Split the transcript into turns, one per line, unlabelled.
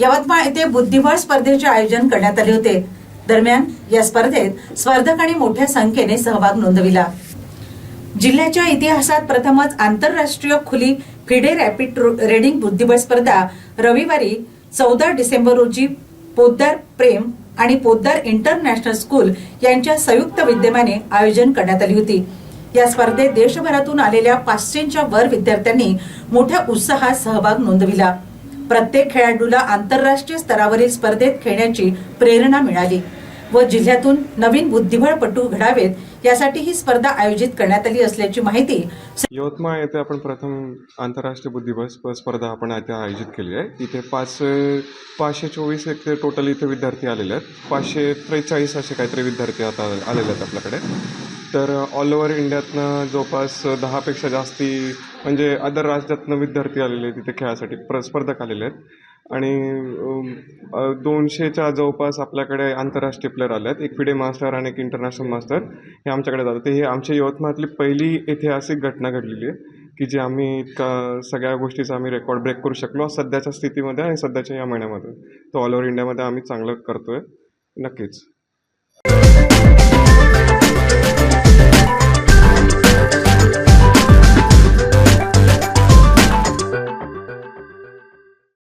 यवतमाळ येथे बुद्धिबळ स्पर्धेचे आयोजन करण्यात आले होते. दरम्यान या स्पर्धेत स्पर्धकांनी मोठ्या संख्येने सहभाग नोंदविला. जिल्ह्याच्या इतिहासात प्रथमच आंतरराष्ट्रीय खुली फिडे रॅपिड रेडिंग बुद्धिबळ स्पर्धा रविवारी चौदा डिसेंबर रोजी पोद्दार प्रेम आणि पोद्दार इंटरनॅशनल स्कूल यांच्या संयुक्त विद्यमाने आयोजन करण्यात आली होती. या स्पर्धेत देशभरातून आलेल्या पाचशेच्या वर विद्यार्थ्यांनी मोठ्या उत्साहात सहभाग नोंदविला. प्रत्येक खेळाडूला आंतरराष्ट्रीय स्तरावरील स्पर्धेत खेळण्याची प्रेरणा मिळाली व जिल्ह्यातून नवीन बुद्धिबळपटू घडावेत यासाठी ही स्पर्धा आयोजित करण्यात आली असल्याची माहिती
यवतमाळ येथे आपण प्रथम आंतरराष्ट्रीय बुद्धिबळ स्पर्धा आपण आता आयोजित केली आहे. इथे पाच पाचशे चोवीस एक टोटल इथे विद्यार्थी आलेले आहेत. पाचशे त्रेचाळीस असे काहीतरी विद्यार्थी आता आलेले आहेत आपल्याकडे. तर ऑल ओव्हर इंडियातनं जवळपास दहापेक्षा जास्ती म्हणजे अदर राज्यातनं विद्यार्थी आलेले आहेत तिथे खेळासाठी प्र स्पर्धक आलेले आहेत. आणि दोनशेच्या जवळपास आपल्याकडे आंतरराष्ट्रीय प्लेअर आले आहेत. एक फिडे मास्टर आणि एक इंटरनॅशनल मास्टर हे आमच्याकडे जातात. ते हे आमच्या यवतमाळातली पहिली ऐतिहासिक घटना घडलेली आहे की जी आम्ही इतका सगळ्या गोष्टीचा आम्ही रेकॉर्ड ब्रेक करू शकलो सध्याच्या स्थितीमध्ये आणि सध्याच्या या महिन्यामध्ये. तर ऑल ओव्हर इंडियामध्ये आम्ही चांगलं करतो आहे नक्कीच.